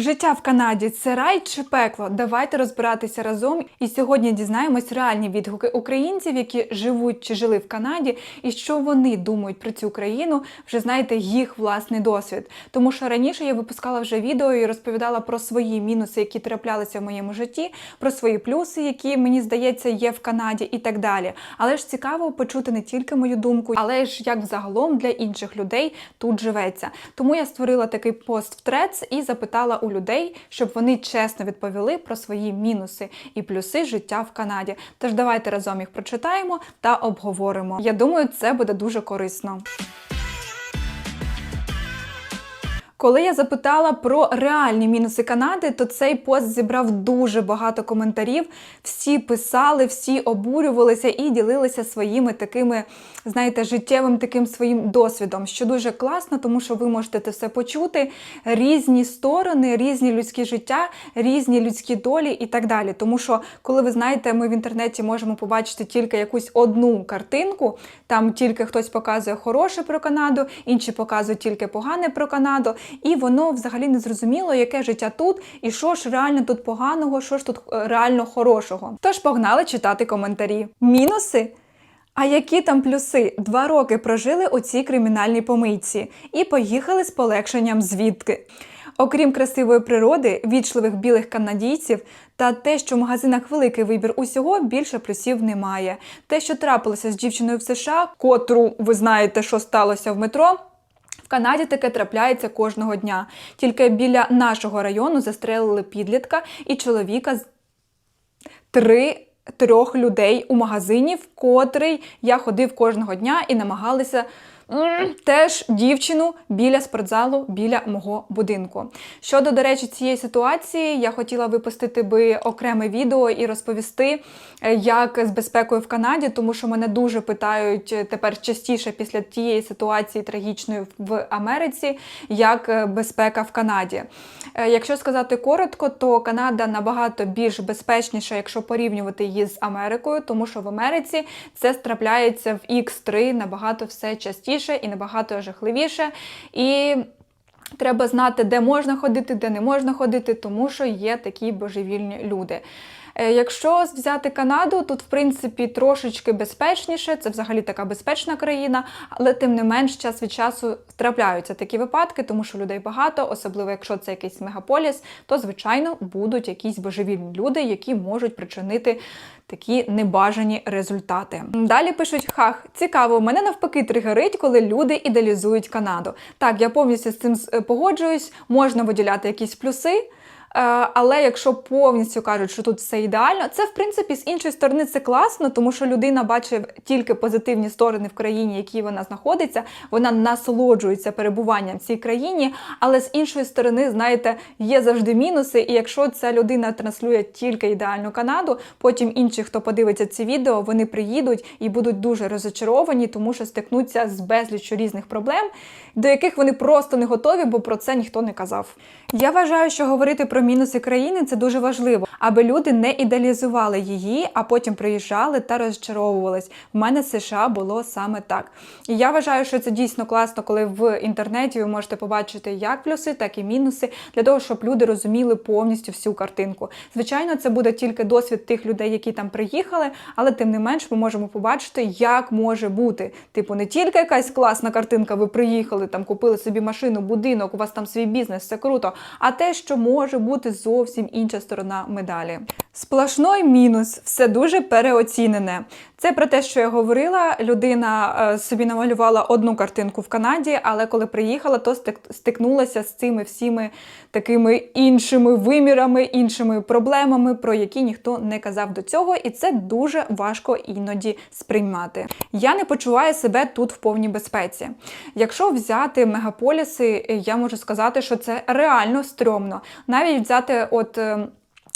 Життя в Канаді це рай чи пекло? Давайте розбиратися разом. І сьогодні дізнаємось реальні відгуки українців, які живуть чи жили в Канаді, і що вони думають про цю країну. Вже знаєте їх власний досвід. Тому що раніше я випускала вже відео і розповідала про свої мінуси, які траплялися в моєму житті, про свої плюси, які мені здається є в Канаді, і так далі. Але ж цікаво почути не тільки мою думку, але ж як взагалом для інших людей тут живеться. Тому я створила такий пост в Трец і запитала у людей, щоб вони чесно відповіли про свої мінуси і плюси життя в Канаді. Тож давайте разом їх прочитаємо та обговоримо. Я думаю, це буде дуже корисно. Коли я запитала про реальні мінуси Канади, то цей пост зібрав дуже багато коментарів. Всі писали, всі обурювалися і ділилися своїми такими, знаєте, життєвим таким своїм досвідом, що дуже класно, тому що ви можете це все почути. Різні сторони, різні людські життя, різні людські долі і так далі. Тому що, коли ви знаєте, ми в інтернеті можемо побачити тільки якусь одну картинку, там тільки хтось показує хороше про Канаду, інші показують тільки погане про Канаду і воно взагалі не зрозуміло, яке життя тут, і що ж реально тут поганого, що ж тут е, реально хорошого. Тож погнали читати коментарі. Мінуси. А які там плюси? Два роки прожили у цій кримінальній помийці і поїхали з полегшенням звідки. Окрім красивої природи, вічливих білих канадійців та те, що в магазинах великий вибір усього, більше плюсів немає. Те, що трапилося з дівчиною в США, котру ви знаєте, що сталося в метро. Канаді таке трапляється кожного дня. Тільки біля нашого району застрелили підлітка і чоловіка з три. Трьох людей у магазині, в котрий я ходив кожного дня і намагалися теж дівчину біля спортзалу, біля мого будинку. Щодо, до речі, цієї ситуації, я хотіла випустити би окреме відео і розповісти, е, як з безпекою в Канаді, тому що мене дуже питають е, тепер частіше після тієї ситуації трагічної в Америці, як е, безпека в Канаді. Якщо сказати коротко, то Канада набагато більш безпечніша, якщо порівнювати її з Америкою, тому що в Америці це страпляється в X3 набагато все частіше і набагато жахливіше. І Треба знати, де можна ходити, де не можна ходити, тому що є такі божевільні люди. Е, Якщо взяти Канаду, тут в принципі трошечки безпечніше, це взагалі така безпечна країна, але тим не менш час від часу трапляються такі випадки, тому що людей багато, особливо якщо це якийсь мегаполіс, то звичайно будуть якісь божевільні люди, які можуть причинити такі небажані результати. Далі пишуть: хах, цікаво, мене навпаки тригерить, коли люди ідеалізують Канаду. Так, я повністю з цим е, погоджуюсь, можна виділяти якісь плюси. Е, Але якщо повністю кажуть, що тут все ідеально, це в принципі з іншої сторони це класно, тому що людина бачить тільки позитивні сторони в країні, в якій вона знаходиться. Вона насолоджується перебуванням в цій країні. Але з іншої сторони, знаєте, є завжди мінуси. І якщо ця людина транслює тільки ідеальну Канаду, потім інші, хто подивиться ці відео, вони приїдуть і будуть дуже розочаровані, тому що стикнуться з безліччю різних проблем, до яких вони просто не готові, бо про це ніхто не казав. Я вважаю, що говорити про мінуси країни це дуже важливо, аби люди не ідеалізували її, а потім приїжджали та розчаровувались. В мене США було саме так. І я вважаю, що це дійсно класно, коли в інтернеті ви можете побачити як плюси, так і мінуси, для того, щоб люди розуміли повністю всю картинку. Звичайно, це буде тільки досвід тих людей, які там приїхали, але тим не менш ми можемо побачити, як може бути. Типу, не тільки якась класна картинка, ви приїхали, там купили собі машину, будинок, у вас там свій бізнес, все круто, а те, що може бути зовсім інша сторона медалі. Сплошной мінус, все дуже переоцінене. Це про те, що я говорила. Людина е, собі намалювала одну картинку в Канаді, але коли приїхала, то стикнулася з цими всіми такими іншими вимірами, іншими проблемами, про які ніхто не казав до цього, і це дуже важко іноді сприймати. Я не почуваю себе тут в повній безпеці. Якщо взяти мегаполіси, я можу сказати, що це реально стрьомно. Навіть взяти от. е,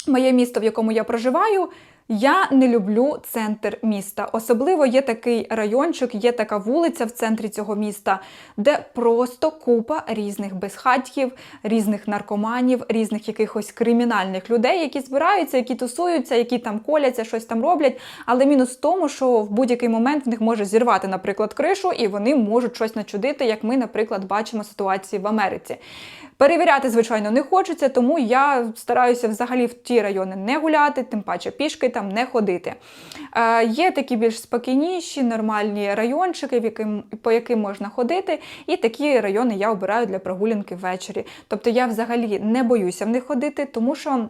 моє місто, в якому я проживаю. Я не люблю центр міста. Особливо є такий райончик, є така вулиця в центрі цього міста, де просто купа різних безхатьків, різних наркоманів, різних якихось кримінальних людей, які збираються, які тусуються, які там коляться, щось там роблять. Але мінус в тому, що в будь-який момент в них може зірвати, наприклад, кришу, і вони можуть щось начудити, як ми, наприклад, бачимо ситуації в Америці. Перевіряти, звичайно, не хочеться, тому я стараюся взагалі в ті райони не гуляти, тим паче пішки там не ходити. Е, Є такі більш спокійніші, нормальні райончики, в яким, по яким можна ходити, і такі райони я обираю для прогулянки ввечері. Тобто я взагалі не боюся в них ходити, тому що.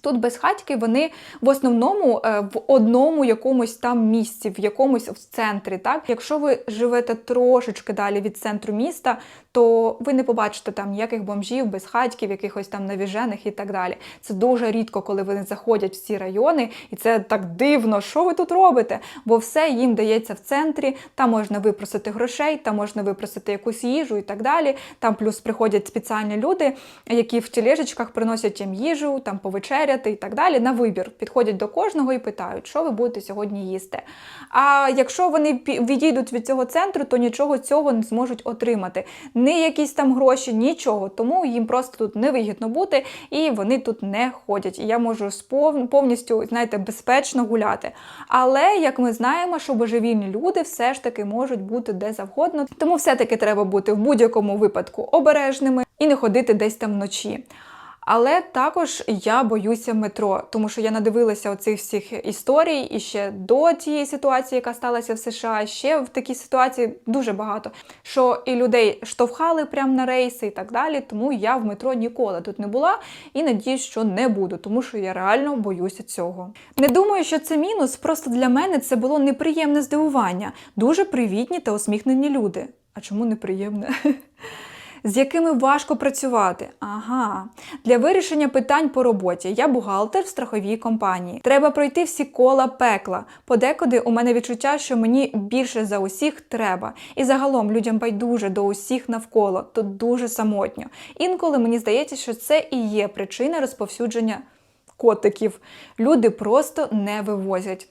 Тут безхатьки вони в основному е, в одному якомусь там місці, в якомусь в центрі. Так, якщо ви живете трошечки далі від центру міста, то ви не побачите там ніяких бомжів, безхатьків, якихось там навіжених і так далі. Це дуже рідко, коли вони заходять в ці райони, і це так дивно, що ви тут робите? Бо все їм дається в центрі, там можна випросити грошей, там можна випросити якусь їжу і так далі. Там плюс приходять спеціальні люди, які в тележечках приносять їм їжу, там повечеряти і так далі. На вибір підходять до кожного і питають, що ви будете сьогодні їсти. А якщо вони відійдуть від цього центру, то нічого цього не зможуть отримати. Не якісь там гроші, нічого. Тому їм просто тут невигідно бути, і вони тут не ходять. І я можу повністю, знаєте, безпечно гуляти. Але як ми знаємо, що божевільні люди все ж таки можуть бути де завгодно. Тому все-таки треба бути в будь-якому випадку обережними і не ходити десь там вночі. Але також я боюся метро, тому що я надивилася оцих всіх історій і ще до тієї ситуації, яка сталася в США, ще в такій ситуації дуже багато. Що і людей штовхали прямо на рейси і так далі. Тому я в метро ніколи тут не була і надіюсь, що не буду, тому що я реально боюся цього. Не думаю, що це мінус, просто для мене це було неприємне здивування. Дуже привітні та усміхнені люди. А чому неприємне? з якими важко працювати. Ага, для вирішення питань по роботі я бухгалтер в страховій компанії. Треба пройти всі кола пекла. Подекуди у мене відчуття, що мені більше за усіх треба. І загалом людям байдуже до усіх навколо, тут дуже самотньо. Інколи мені здається, що це і є причина розповсюдження котиків. Люди просто не вивозять.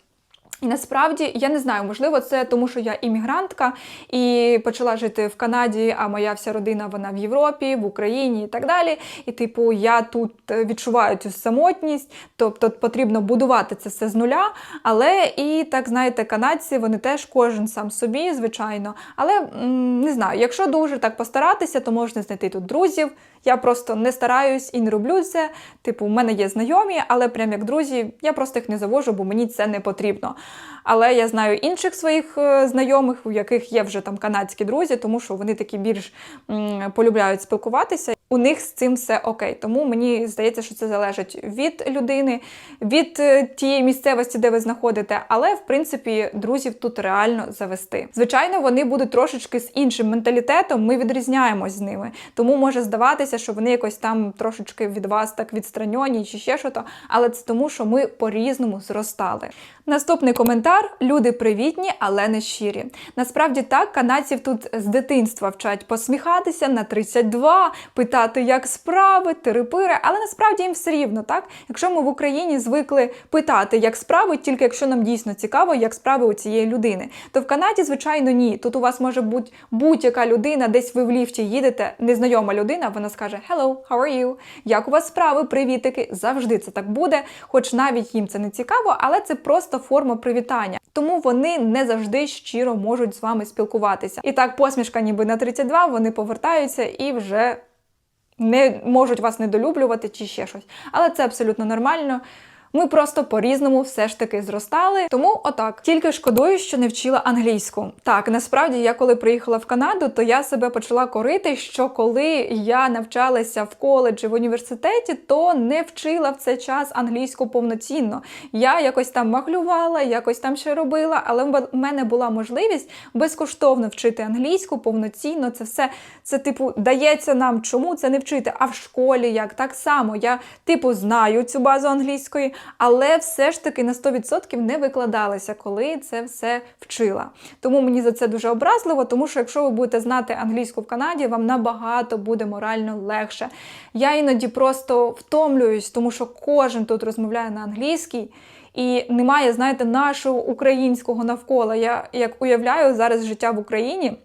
І насправді я не знаю, можливо, це тому, що я іммігрантка і почала жити в Канаді, а моя вся родина вона в Європі, в Україні і так далі. І, типу, я тут е, відчуваю цю самотність, тобто потрібно будувати це все з нуля. Але і так знаєте, канадці вони теж кожен сам собі, звичайно. Але не знаю, якщо дуже так постаратися, то можна знайти тут друзів. Я просто не стараюсь і не роблю це. Типу, в мене є знайомі, але прям як друзі, я просто їх не завожу, бо мені це не потрібно. Але я знаю інших своїх е, знайомих, у яких є вже там канадські друзі, тому що вони такі більш полюбляють спілкуватися. У них з цим все окей. Тому мені здається, що це залежить від людини, від е, тієї місцевості, де ви знаходите. Але в принципі друзів тут реально завести. Звичайно, вони будуть трошечки з іншим менталітетом. Ми відрізняємось з ними. Тому може здаватися, що вони якось там трошечки від вас так відстранені чи ще що то. Але це тому, що ми по-різному зростали. Наступний коментар: люди привітні, але не щирі. Насправді так, канадців тут з дитинства вчать посміхатися на 32, питати, як справи, терепири, але насправді їм все рівно, так? Якщо ми в Україні звикли питати, як справи, тільки якщо нам дійсно цікаво, як справи у цієї людини, то в Канаді, звичайно, ні. Тут у вас може бути будь-яка людина, десь ви в ліфті їдете, незнайома людина, вона скаже Hello, how are you? Як у вас справи, привітики? Завжди це так буде, хоч навіть їм це не цікаво, але це просто форма привітання. Тому вони не завжди щиро можуть з вами спілкуватися. І так, посмішка, ніби на 32, вони повертаються і вже не можуть вас недолюблювати чи ще щось. Але це абсолютно нормально. Ми просто по-різному все ж таки зростали. Тому отак. Тільки шкодую, що не вчила англійську. Так, насправді, я коли приїхала в Канаду, то я себе почала корити, що коли я навчалася в коледжі в університеті, то не вчила в цей час англійську повноцінно. Я якось там махлювала, якось там ще робила, але в мене була можливість безкоштовно вчити англійську повноцінно. Це все це, типу, дається нам, чому це не вчити. А в школі як так само. Я, типу, знаю цю базу англійської але все ж таки на 100% не викладалася, коли це все вчила. Тому мені за це дуже образливо, тому що якщо ви будете знати англійську в Канаді, вам набагато буде морально легше. Я іноді просто втомлююсь, тому що кожен тут розмовляє на англійській. І немає, знаєте, нашого українського навколо. Я як уявляю зараз життя в Україні.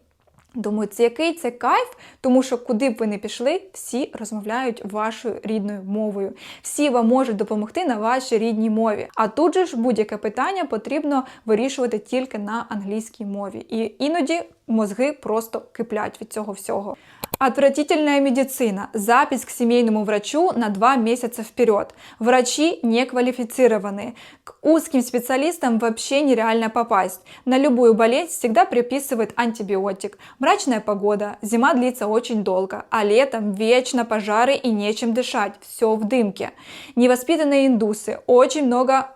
Думаю, це який це кайф, тому що куди б ви не пішли, всі розмовляють вашою рідною мовою. Всі вам можуть допомогти на вашій рідній мові. А тут же ж будь-яке питання потрібно вирішувати тільки на англійській мові. І іноді мозги просто киплять від цього всього. Отвратительная медицина. Запись к семейному врачу на два месяца вперед. Врачи не квалифицированные. К узким специалистам вообще нереально попасть. На любую болезнь всегда приписывают антибиотик. Мрачная погода, зима длится очень долго, а летом вечно пожары и нечем дышать. Все в дымке. Невоспитанные индусы, очень много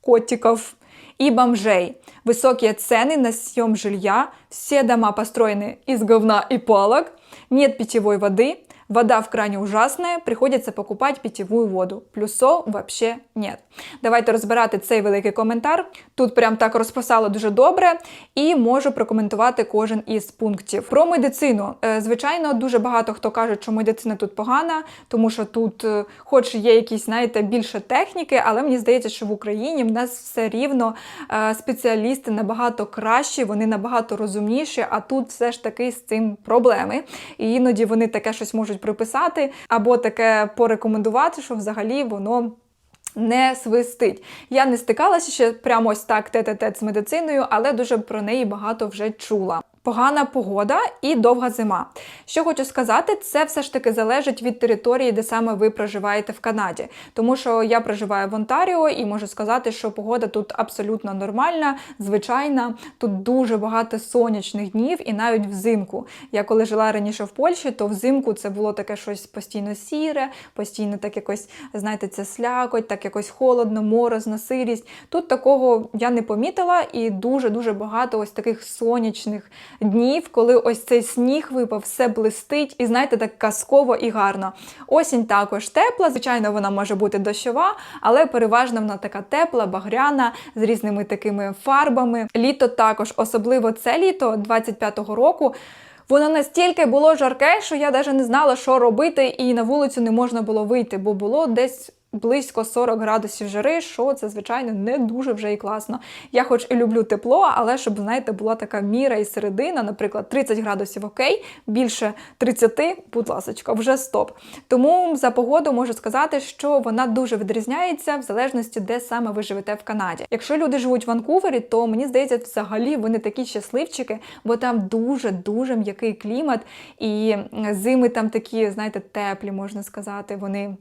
котиков и бомжей. Высокие цены на съем жилья, все дома построены из говна и палок, нет питьевой воды, вода в кране ужасная, приходится покупать питьевую воду. Плюсов вообще нет. Давайте розбирати цей великий коментар. Тут прям так розписало дуже добре, і можу прокоментувати кожен із пунктів. Про медицину. Е, Звичайно, дуже багато хто каже, що медицина тут погана, тому що тут, е, хоч є якісь, знаєте, більше техніки, але мені здається, що в Україні в нас все рівно е, спеціалісти набагато кращі, вони набагато розумніші, а тут все ж таки з цим проблеми. І іноді вони таке щось можуть приписати або таке порекомендувати, що взагалі воно. Не свистить. Я не стикалася ще прямо ось так тет-тет з медициною, але дуже про неї багато вже чула. Погана погода і довга зима. Що хочу сказати, це все ж таки залежить від території, де саме ви проживаєте в Канаді. Тому що я проживаю в Онтаріо і можу сказати, що погода тут абсолютно нормальна, звичайна. Тут дуже багато сонячних днів і навіть взимку. Я коли жила раніше в Польщі, то взимку це було таке щось постійно сіре, постійно так якось, знаєте, це слякоть, так якось холодно, морозно, сирість. Тут такого я не помітила, і дуже-дуже багато ось таких сонячних днів, коли ось цей сніг випав, все блистить, і знаєте, так казково і гарно. Осінь також тепла, звичайно, вона може бути дощова, але переважно вона така тепла, багряна, з різними такими фарбами. Літо також, особливо це літо 25-го року. Воно настільки було жарке, що я навіть не знала, що робити, і на вулицю не можна було вийти, бо було десь близько 40 градусів жари, що це, звичайно, не дуже вже і класно. Я хоч і люблю тепло, але щоб, знаєте, була така міра і середина, наприклад, 30 градусів окей, більше 30, будь ласочка, вже стоп. Тому за погоду можу сказати, що вона дуже відрізняється в залежності, де саме ви живете в Канаді. Якщо люди живуть в Ванкувері, то мені здається, взагалі вони такі щасливчики, бо там дуже-дуже м'який клімат, і зими там такі, знаєте, теплі, можна сказати, вони.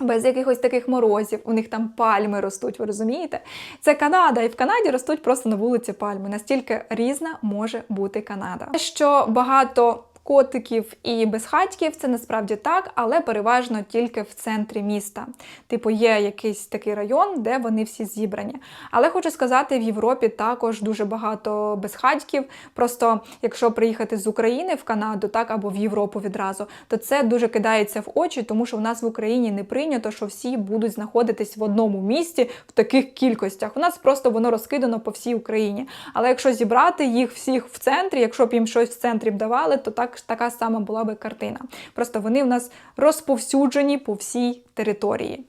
Без якихось таких морозів, у них там пальми ростуть, ви розумієте? Це Канада, і в Канаді ростуть просто на вулиці пальми. Настільки різна може бути Канада. Що багато котиків і безхатьків, це насправді так, але переважно тільки в центрі міста. Типу, є якийсь такий район, де вони всі зібрані. Але хочу сказати, в Європі також дуже багато безхатьків. Просто якщо приїхати з України в Канаду, так або в Європу відразу, то це дуже кидається в очі, тому що в нас в Україні не прийнято, що всі будуть знаходитись в одному місті в таких кількостях. У нас просто воно розкидано по всій Україні. Але якщо зібрати їх всіх в центрі, якщо б їм щось в центрі б давали, то так така сама була би картина. Просто вони в нас розповсюджені по всій території.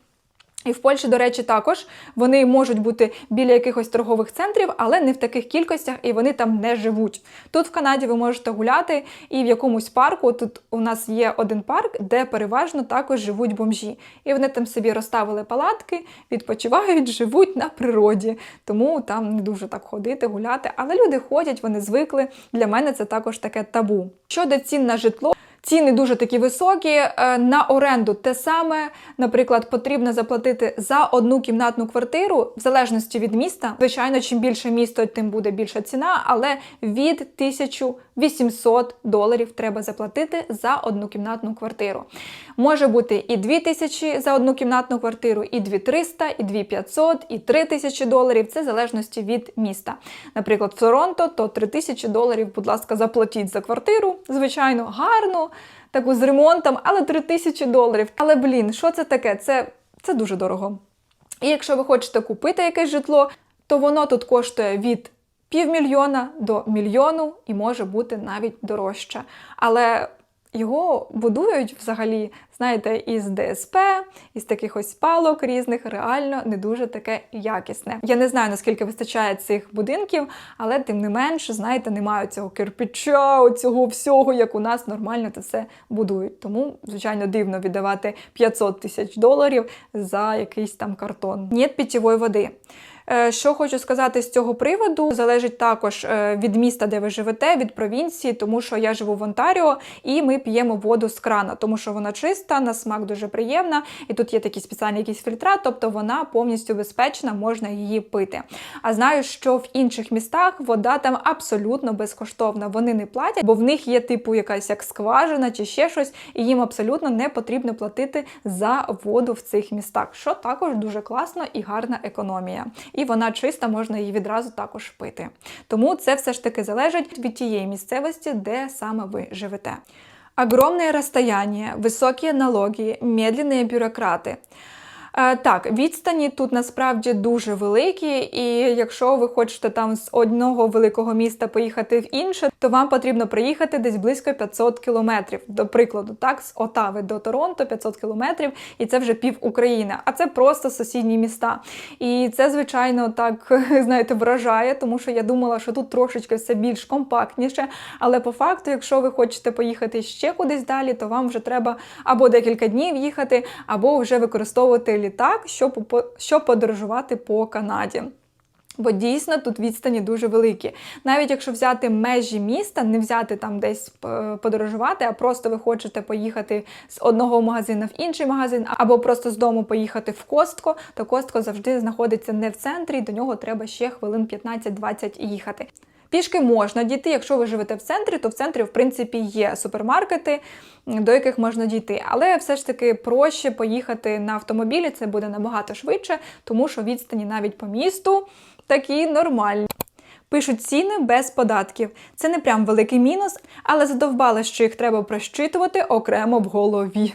І в Польщі, до речі, також вони можуть бути біля якихось торгових центрів, але не в таких кількостях, і вони там не живуть. Тут в Канаді ви можете гуляти, і в якомусь парку тут у нас є один парк, де переважно також живуть бомжі. І вони там собі розставили палатки, відпочивають, живуть на природі. Тому там не дуже так ходити, гуляти. Але люди ходять, вони звикли. Для мене це також таке табу. Щодо цін на житло. Ціни дуже такі високі. Е, На оренду те саме, наприклад, потрібно заплатити за одну кімнатну квартиру, в залежності від міста. Звичайно, чим більше місто, тим буде більша ціна, але від 1800 доларів треба заплатити за одну кімнатну квартиру. Може бути і 2000 за одну кімнатну квартиру, і 2300, і 2500, і 3000 доларів. Це в залежності від міста. Наприклад, в Торонто то 3000 доларів, будь ласка, заплатіть за квартиру. Звичайно, гарно, таку з ремонтом, але 3000 доларів. Але блін, що це таке? Це, Це дуже дорого. І якщо ви хочете купити якесь житло, то воно тут коштує від півмільйона до мільйону і може бути навіть дорожче. Але його будують взагалі, знаєте, із ДСП, із таких ось палок різних, реально не дуже таке якісне. Я не знаю, наскільки вистачає цих будинків, але тим не менш, знаєте, немає цього кирпича, цього всього, як у нас нормально це все будують. Тому, звичайно, дивно віддавати 500 тисяч доларів за якийсь там картон. Нет питьової води. Е, Що хочу сказати з цього приводу, залежить також е, від міста, де ви живете, від провінції, тому що я живу в Онтаріо і ми п'ємо воду з крана, тому що вона чиста, на смак дуже приємна, і тут є такі спеціальні якісь фільтра, тобто вона повністю безпечна, можна її пити. А знаю, що в інших містах вода там абсолютно безкоштовна. Вони не платять, бо в них є типу якась як скважина чи ще щось, і їм абсолютно не потрібно платити за воду в цих містах, що також дуже класно і гарна економія. І вона чиста, можна її відразу також пити. Тому це все ж таки залежить від тієї місцевості, де саме ви живете. Огромное расстояние, високі налоги, медленні бюрократи. Е, Так, відстані тут насправді дуже великі, і якщо ви хочете там з одного великого міста поїхати в інше, то вам потрібно приїхати десь близько 500 кілометрів. До прикладу, так, з Отави до Торонто 500 кілометрів, і це вже пів України, а це просто сусідні міста. І це, звичайно, так знаєте, вражає, тому що я думала, що тут трошечки все більш компактніше. Але по факту, якщо ви хочете поїхати ще кудись далі, то вам вже треба або декілька днів їхати, або вже використовувати літак, щоб, щоб подорожувати по Канаді. Бо дійсно тут відстані дуже великі. Навіть якщо взяти межі міста, не взяти там десь е, подорожувати, а просто ви хочете поїхати з одного магазину в інший магазин, або просто з дому поїхати в Костко, то Костко завжди знаходиться не в центрі, до нього треба ще хвилин 15-20 їхати. Пішки можна дійти, якщо ви живете в центрі, то в центрі, в принципі, є супермаркети, до яких можна дійти. Але все ж таки проще поїхати на автомобілі, це буде набагато швидше, тому що відстані навіть по місту такі нормальні. Пишуть ціни без податків. Це не прям великий мінус, але задовбали, що їх треба прощитувати окремо в голові.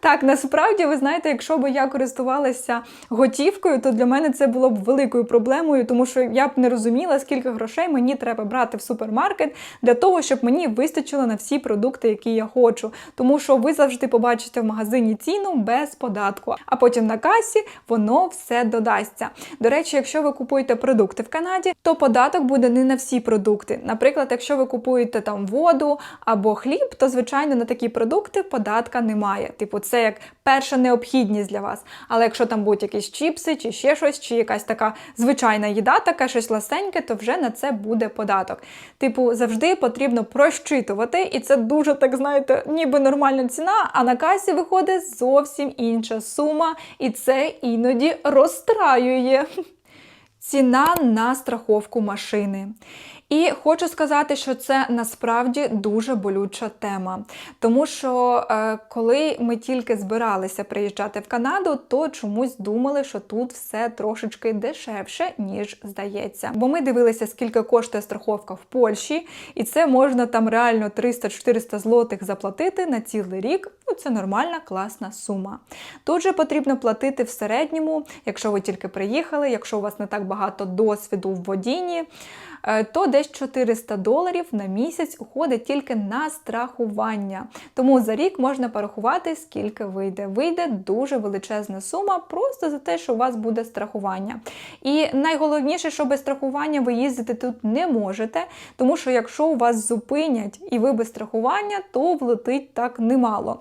Так, насправді, ви знаєте, якщо б я користувалася готівкою, то для мене це було б великою проблемою, тому що я б не розуміла, скільки грошей мені треба брати в супермаркет для того, щоб мені вистачило на всі продукти, які я хочу. Тому що ви завжди побачите в магазині ціну без податку, а потім на касі воно все додасться. До речі, якщо ви купуєте продукти в Канаді, то податок буде не на всі продукти. Наприклад, якщо ви купуєте там воду або хліб, то звичайно на такі продукти податка немає. Типу, це як перша необхідність для вас. Але якщо там будуть якісь чіпси чи ще щось, чи якась така звичайна їда, така щось ласеньке, то вже на це буде податок. Типу, завжди потрібно прощитувати, і це дуже так знаєте, ніби нормальна ціна, а на касі виходить зовсім інша сума, і це іноді розстраює. Ціна на страховку машини. І хочу сказати, що це насправді дуже болюча тема. Тому що е, коли ми тільки збиралися приїжджати в Канаду, то чомусь думали, що тут все трошечки дешевше, ніж здається. Бо ми дивилися, скільки коштує страховка в Польщі, і це можна там реально 300-400 злотих заплатити на цілий рік. Ну, це нормальна класна сума. Тут же потрібно платити в середньому, якщо ви тільки приїхали, якщо у вас не так багато досвіду в водінні, е, то десь 400 доларів на місяць уходить тільки на страхування. Тому за рік можна порахувати, скільки вийде. Вийде дуже величезна сума, просто за те, що у вас буде страхування. І найголовніше, що без страхування ви їздити тут не можете, тому що якщо у вас зупинять і ви без страхування, то влетить так немало.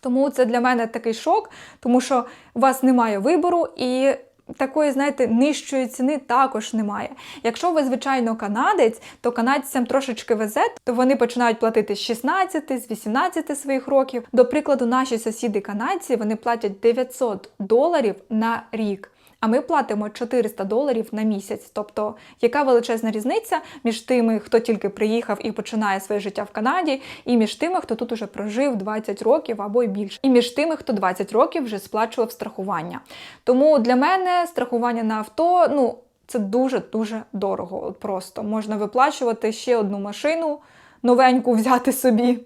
Тому це для мене такий шок, тому що у вас немає вибору і. Такої, знаєте, нижчої ціни також немає. Якщо ви, звичайно, канадець, то канадцям трошечки везе, то вони починають платити з 16, з 18 своїх років. До прикладу, наші сусіди канадці вони платять 900 доларів на рік. А ми платимо 400 доларів на місяць. Тобто, яка величезна різниця між тими, хто тільки приїхав і починає своє життя в Канаді, і між тими, хто тут уже прожив 20 років або й більше, і між тими, хто 20 років вже сплачував страхування. Тому для мене страхування на авто, ну це дуже дуже дорого. От Просто можна виплачувати ще одну машину, новеньку взяти собі.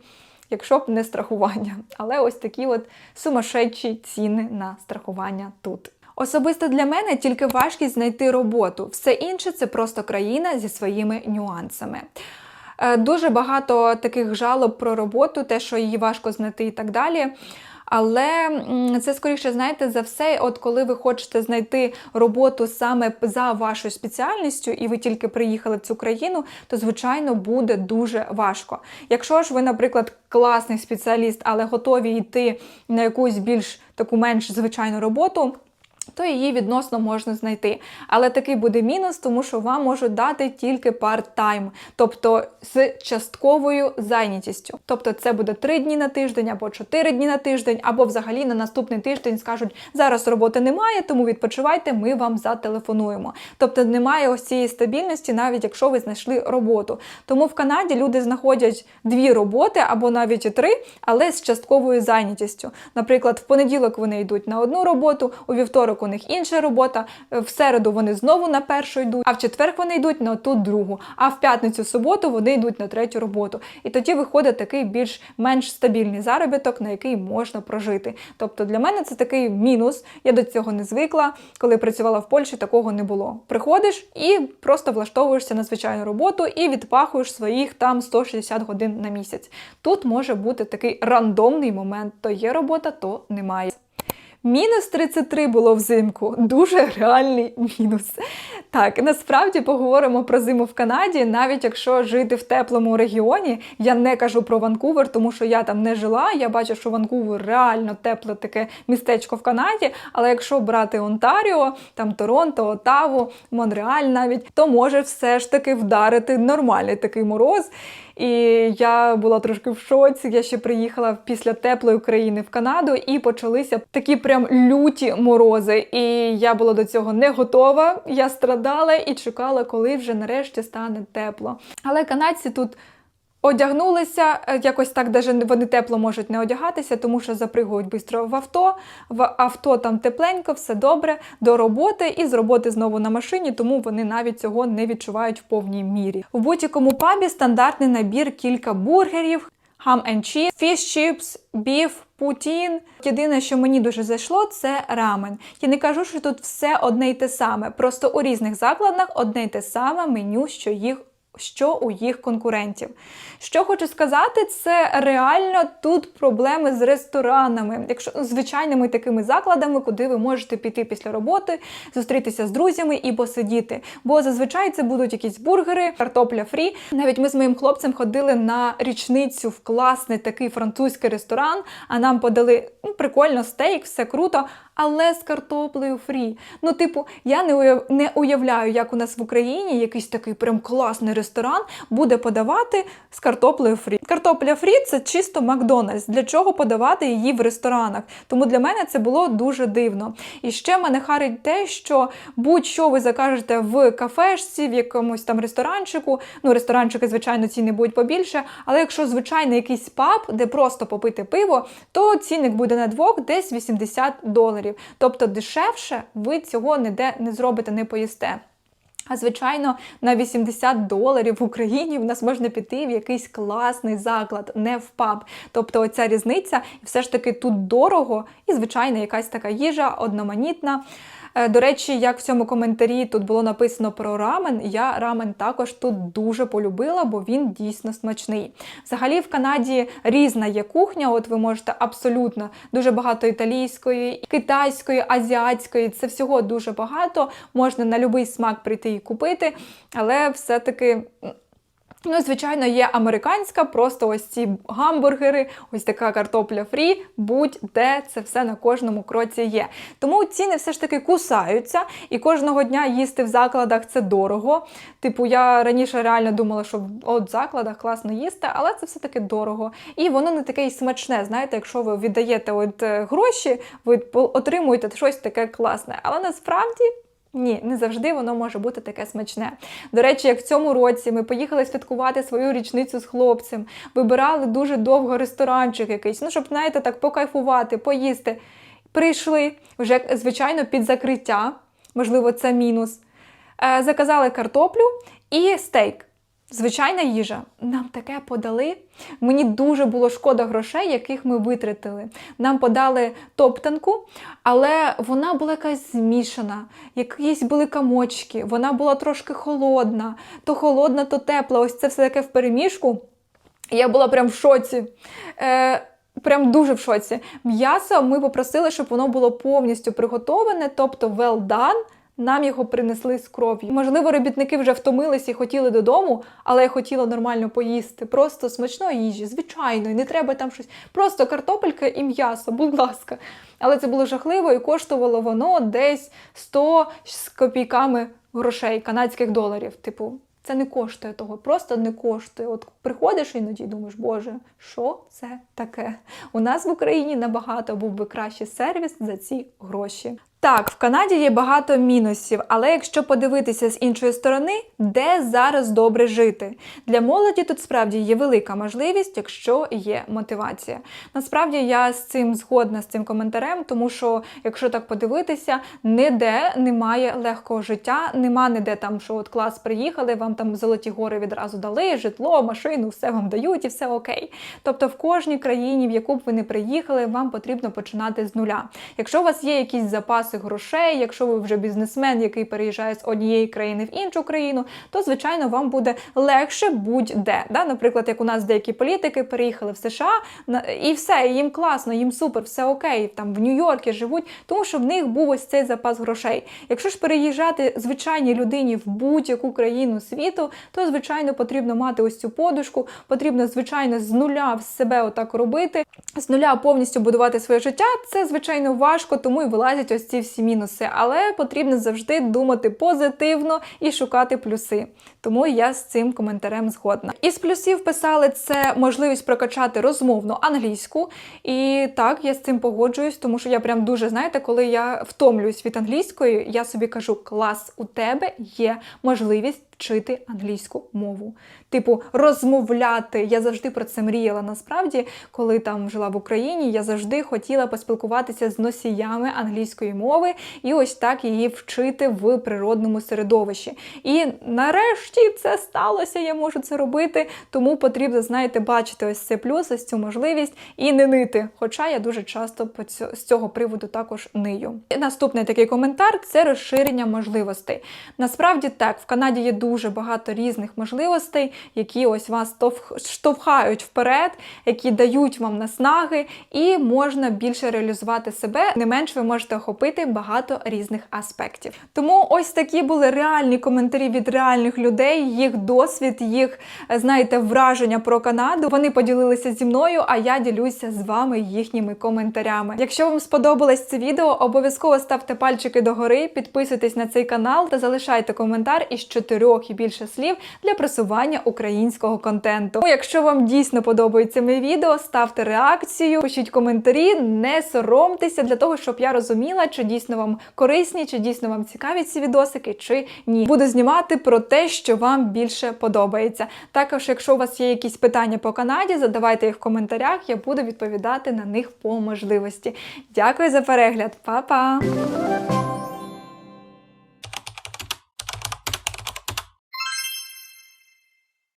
Якщо б не страхування. Але ось такі от сумасшедші ціни на страхування тут. Особисто для мене тільки важкість знайти роботу. Все інше це просто країна зі своїми нюансами. Е, Дуже багато таких жалоб про роботу, те, що її важко знайти і так далі. Але це скоріше, знаєте, за все, от коли ви хочете знайти роботу саме за вашою спеціальністю, і ви тільки приїхали в цю країну, то звичайно буде дуже важко. Якщо ж ви, наприклад, класний спеціаліст, але готові йти на якусь більш таку менш звичайну роботу. То її відносно можна знайти. Але такий буде мінус, тому що вам можуть дати тільки part-time, тобто з частковою зайнятістю. Тобто це буде 3 дні на тиждень або 4 дні на тиждень, або взагалі на наступний тиждень скажуть, зараз роботи немає, тому відпочивайте, ми вам зателефонуємо. Тобто немає ось цієї стабільності, навіть якщо ви знайшли роботу. Тому в Канаді люди знаходять дві роботи або навіть три, але з частковою зайнятістю. Наприклад, в понеділок вони йдуть на одну роботу, у вівторок у них інша робота, в середу вони знову на першу йдуть, а в четвер вони йдуть на ту другу, а в п'ятницю, суботу вони йдуть на третю роботу. І тоді виходить такий більш-менш стабільний заробіток, на який можна прожити. Тобто для мене це такий мінус. Я до цього не звикла. Коли працювала в Польщі, такого не було. Приходиш і просто влаштовуєшся на звичайну роботу і відпахуєш своїх там 160 годин на місяць. Тут може бути такий рандомний момент: то є робота, то немає. Мінус 33 було взимку. Дуже реальний мінус. Так, насправді поговоримо про зиму в Канаді, навіть якщо жити в теплому регіоні. Я не кажу про Ванкувер, тому що я там не жила. Я бачу, що Ванкувер реально тепле таке містечко в Канаді. Але якщо брати Онтаріо, там Торонто, Отаву, Монреаль навіть, то може все ж таки вдарити нормальний такий мороз. І я була трошки в шоці. Я ще приїхала після теплої країни в Канаду, і почалися такі прям люті морози. І я була до цього не готова. Я страдала і чекала, коли вже нарешті стане тепло. Але канадці тут. Одягнулися, е, якось так, даже вони тепло можуть не одягатися, тому що запригують швидко в авто. В авто там тепленько, все добре, до роботи і з роботи знову на машині, тому вони навіть цього не відчувають в повній мірі. В будь-якому пабі стандартний набір кілька бургерів, ham and cheese, fish chips, beef, путін. Єдине, що мені дуже зайшло, це рамен. Я не кажу, що тут все одне й те саме. Просто у різних закладах одне й те саме меню, що їх що у їх конкурентів. Що хочу сказати, це реально тут проблеми з ресторанами, якщо звичайними такими закладами, куди ви можете піти після роботи, зустрітися з друзями і посидіти. Бо зазвичай це будуть якісь бургери, картопля фрі. Навіть ми з моїм хлопцем ходили на річницю в класний такий французький ресторан, а нам подали ну, прикольно стейк, все круто. Але з картоплею фрі. Ну, типу, я не уявляю, як у нас в Україні якийсь такий прям класний ресторан буде подавати з картоплею фрі. Картопля фрі це чисто Макдональдс. Для чого подавати її в ресторанах? Тому для мене це було дуже дивно. І ще мене харить те, що будь-що ви закажете в кафешці, в якомусь там ресторанчику. Ну, ресторанчики, звичайно, ціни будуть побільше. Але якщо звичайний якийсь паб, де просто попити пиво, то цінник буде на двох десь 80 доларів. Тобто дешевше ви цього ніде не зробите, не поїсте. А звичайно, на 80 доларів в Україні в нас можна піти в якийсь класний заклад, не в паб. Тобто оця різниця, і все ж таки тут дорого, і звичайно, якась така їжа одноманітна. До речі, як в цьому коментарі тут було написано про рамен, я рамен також тут дуже полюбила, бо він дійсно смачний. Взагалі в Канаді різна є кухня, от ви можете абсолютно дуже багато італійської, китайської, азіатської, це всього дуже багато. Можна на будь-який смак прийти і купити, але все-таки. Ну, звичайно, є американська, просто ось ці гамбургери, ось така картопля фрі, будь-де це все на кожному кроці є. Тому ціни все ж таки кусаються, і кожного дня їсти в закладах це дорого. Типу, я раніше реально думала, що от в закладах класно їсти, але це все-таки дорого. І воно не таке й смачне. Знаєте, якщо ви віддаєте от гроші, ви отримуєте щось таке класне. Але насправді. Ні, не завжди воно може бути таке смачне. До речі, як в цьому році ми поїхали святкувати свою річницю з хлопцем, вибирали дуже довго ресторанчик якийсь, ну щоб, знаєте, так покайфувати, поїсти. Прийшли вже, звичайно, під закриття, можливо, це мінус. Е, заказали картоплю і стейк. Звичайна їжа. Нам таке подали. Мені дуже було шкода грошей, яких ми витратили. Нам подали топтанку, але вона була якась змішана, якісь були камочки, вона була трошки холодна, то холодна, то тепла. Ось це все таке в переміжку. Я була прям в шоці. Е, Прям дуже в шоці. М'ясо ми попросили, щоб воно було повністю приготоване, тобто well done, Нам його принесли з кров'ю. Можливо, робітники вже втомилися і хотіли додому, але я хотіла нормально поїсти. Просто смачної їжі, звичайної, не треба там щось. Просто картопелька і м'ясо, будь ласка. Але це було жахливо і коштувало воно десь 100 з копійками грошей, канадських доларів. Типу, це не коштує того, просто не коштує. От приходиш іноді думаєш, Боже, що це таке? У нас в Україні набагато був би кращий сервіс за ці гроші. Так, в Канаді є багато мінусів, але якщо подивитися з іншої сторони, де зараз добре жити? Для молоді тут справді є велика можливість, якщо є мотивація. Насправді я з цим згодна з цим коментарем, тому що якщо так подивитися, ніде немає легкого життя, нема ніде там, що от клас приїхали, вам там золоті гори відразу дали, житло, машину, все вам дають і все окей. Тобто в кожній країні, в яку б ви не приїхали, вам потрібно починати з нуля. Якщо у вас є якісь запаси грошей, якщо ви вже бізнесмен, який переїжджає з однієї країни в іншу країну, то звичайно вам буде легше будь-де. Да? Наприклад, як у нас деякі політики переїхали в США і все, їм класно, їм супер, все окей. Там в Нью-Йоркі живуть, тому що в них був ось цей запас грошей. Якщо ж переїжджати звичайній людині в будь-яку країну світу, то звичайно потрібно мати ось цю подушку, потрібно звичайно з нуля в себе отак робити, з нуля повністю будувати своє життя. Це звичайно важко, тому і вилазять ось ці всі мінуси. Але потрібно завжди думати позитивно і шукати плюси. Тому я з цим коментарем згодна. Із плюсів писали це можливість прокачати розмовну англійську. І так, я з цим погоджуюсь, тому що я прям дуже знаєте, коли я втомлююсь від англійської, я собі кажу: клас, у тебе є можливість вчити англійську мову. Типу, розмовляти. Я завжди про це мріяла. Насправді, коли там жила в Україні, я завжди хотіла поспілкуватися з носіями англійської мови і ось так її вчити в природному середовищі. І нарешті це сталося, я можу це робити. Тому потрібно, знаєте, бачити ось цей плюс, ось цю можливість і не нити. Хоча я дуже часто з цього приводу також нию. Наступний такий коментар це розширення можливостей. Насправді так, в Канаді є дуже багато різних можливостей, які ось вас товх- штовхають вперед, які дають вам наснаги, і можна більше реалізувати себе. Не менш ви можете охопити багато різних аспектів. Тому ось такі були реальні коментарі від реальних людей, їх досвід, їх е, знаєте, враження про Канаду. Вони поділилися зі мною, а я ділюся з вами їхніми коментарями. Якщо вам сподобалось це відео, обов'язково ставте пальчики догори, підписуйтесь на цей канал та залишайте коментар із чотирьох і більше слів для просування українського контенту. Ну, Якщо вам дійсно подобається моє відео, ставте реакцію, пишіть коментарі, не соромтеся для того, щоб я розуміла, чи дійсно вам корисні, чи дійсно вам цікаві ці відосики, чи ні. Буду знімати про те, що вам більше подобається. Також, якщо у вас є якісь питання по Канаді, задавайте їх в коментарях, я буду відповідати на них по можливості. Дякую за перегляд, Па-па!